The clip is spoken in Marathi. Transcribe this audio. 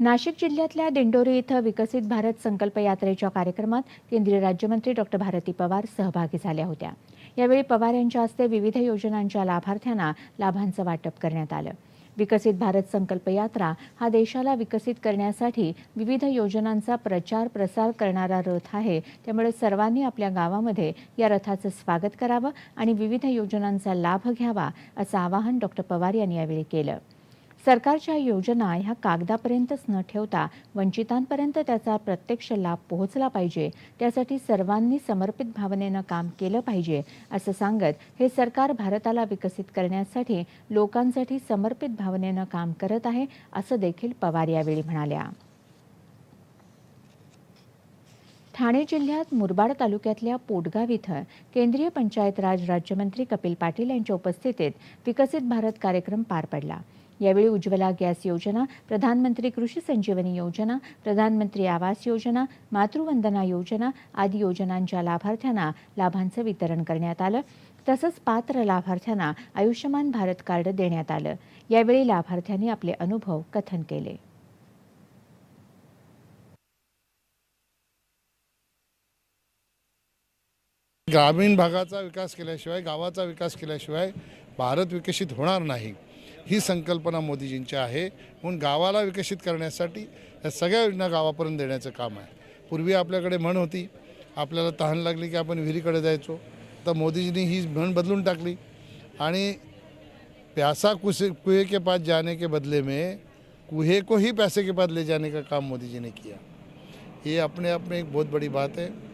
नाशिक जिल्ह्यातल्या दिंडोरी इथं विकसित भारत संकल्प यात्रेच्या कार्यक्रमात केंद्रीय राज्यमंत्री डॉक्टर भारती पवार सहभागी झाल्या होत्या. यावेळी पवार यांच्या हस्ते विविध योजनांच्या लाभार्थ्यांना लाभांचं वाटप करण्यात आलं. विकसित भारत संकल्प यात्रा हा देशाला विकसित करण्यासाठी विविध योजनांचा प्रचार प्रसार करणारा रथ आहे. त्यामुळे सर्वांनी आपल्या गावामध्ये या रथाचं स्वागत करावं आणि विविध योजनांचा लाभ घ्यावा असं आवाहन डॉक्टर पवार यांनी यावेळी केलं. सरकारच्या योजना ह्या कागदापर्यंतच न ठेवता वंचितांपर्यंत त्याचा प्रत्यक्ष लाभ पोहोचला पाहिजे. त्यासाठी सर्वांनी समर्पित भावनेनं काम केलं पाहिजे असं सांगत हे सरकार भारताला विकसित करण्यासाठी लोकांसाठी समर्पित भावनेनं काम करत आहे असं देखील पवार यावेळी म्हणाल्या. ठाणे जिल्ह्यात मुरबाड तालुक्यातल्या पोटगाव इथं केंद्रीय पंचायत राज राज्यमंत्री कपिल पाटील यांच्या उपस्थितीत विकसित भारत कार्यक्रम पार पडला. यावेळी उज्ज्वला गॅस योजना प्रधानमंत्री कृषी संजीवनी योजना प्रधानमंत्री आवास योजना मातृवंदना योजना आदी योजनांच्या लाभार्थ्यांना लाभांचं वितरण करण्यात आलं. तसंच पात्र लाभार्थ्यांना आयुष्यमान भारत कार्ड देण्यात आलं. यावेळी लाभार्थ्यांनी आपले अनुभव कथन केले. ग्रामीण भागाचा विकास केल्याशिवाय गावाचा विकास केल्याशिवाय भारत विकसित होणार नाही. ही संकल्पना मोदीजींची आहे. म्हणून गावाला विकसित करण्यासाठी या सगळ्या योजना गावापर्यंत देण्याचं काम आहे. पूर्वी आपल्याकडे म्हण होती आपल्याला तहान लागली की आपण विहिरीकडे जायचो. तर मोदीजींनी ही म्हण बदलून टाकली. आणि प्यासा कुसे कुहे के पास जाने के बदले में कुहे को ही पैसे के पास ले जाने का काम मोदी जी ने किया. ये अपने आप में एक बहुत बड़ी बात है.